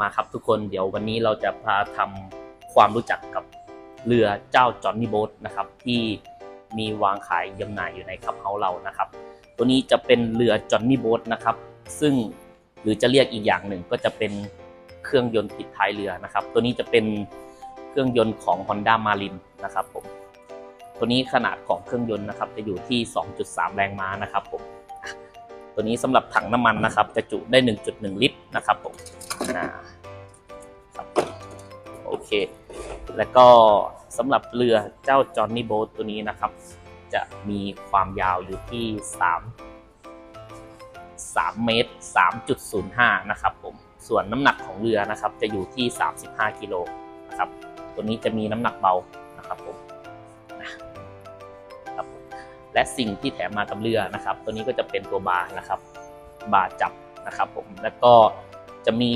มาครับทุกคนเดี๋ยววันนี้เราจะพาทำความรู้จักกับเรือเจ้าจอห์นนี่โบ๊ทนะครับที่มีวางขายจำหน่ายอยู่ในคับเฮาเรานะครับ ตัวนี้จะเป็นเรือจอห์นนี่โบ๊ทนะครับ ซึ่งหรือจะเรียกอีกอย่างหนึ่งก็จะเป็นเครื่องยนต์ติดท้ายเรือนะครับ ตัวนี้จะเป็นเครื่องยนต์ของ Honda Marin นะครับผมตัวนี้ขนาดของเครื่องยนต์นะครับ จะอยู่ที่ 2.3 แรงม้านะครับผมตัวนี้สำหรับถังน้ำมันนะครับ จะจุได้ 1.1 ลิตรนะครับผมนะ เค แล้วก็สำหรับเรือเจ้าจอห์นนี่โบ๊ทตัวนี้นะครับ จะมีความยาวอยู่ที่ 3 3 เมตร 3.05 นะครับผม ส่วนน้ำหนักของเรือนะครับ จะอยู่ที่ 35 กิโลนะครับ ตัวนี้จะมีน้ำหนักเบานะครับผมครับและสิ่งที่แถมมากับเรือนะครับ ตัวนี้ก็จะเป็นตัวบาร์นะครับ บาร์จับนะครับผม แล้วก็จะมี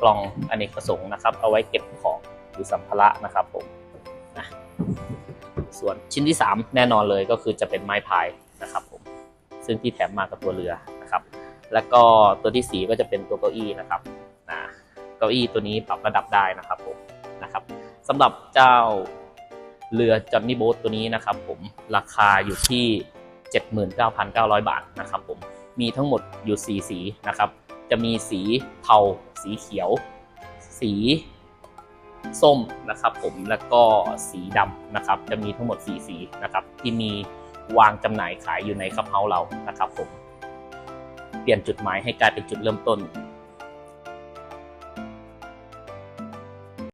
กล่องอเนกประสงค์นะครับ เอาไว้เก็บของ หรือสัมภาระนะครับผมนะส่วนชิ้นที่ 3 แน่นอนเลยก็คือจะเป็นไม้พายนะครับผมซึ่งที่แถมมากับตัวเรือนะครับ แล้วก็ตัวที่ 4 ก็จะเป็นตัวเก้าอี้นะครับนะเก้าอี้ตัวนี้ปรับระดับได้นะครับผมนะครับสำหรับเจ้าเรือจอนนี่โบ๊ทตัวนี้นะครับผมราคาอยู่ที่ 79,900 บาทนะครับผมมีทั้งหมดอยู่ 4 สีนะครับ จะมีสีเทา สีเขียว สี ส้มนะครับผมแล้วก็สีดำนะครับจะมีทั้งหมด 4 สีนะครับที่มีวางจำหน่ายขายอยู่ในคับเฮาเรานะครับผมเปลี่ยนจุดหมายให้กลายเป็นจุดเริ่มต้น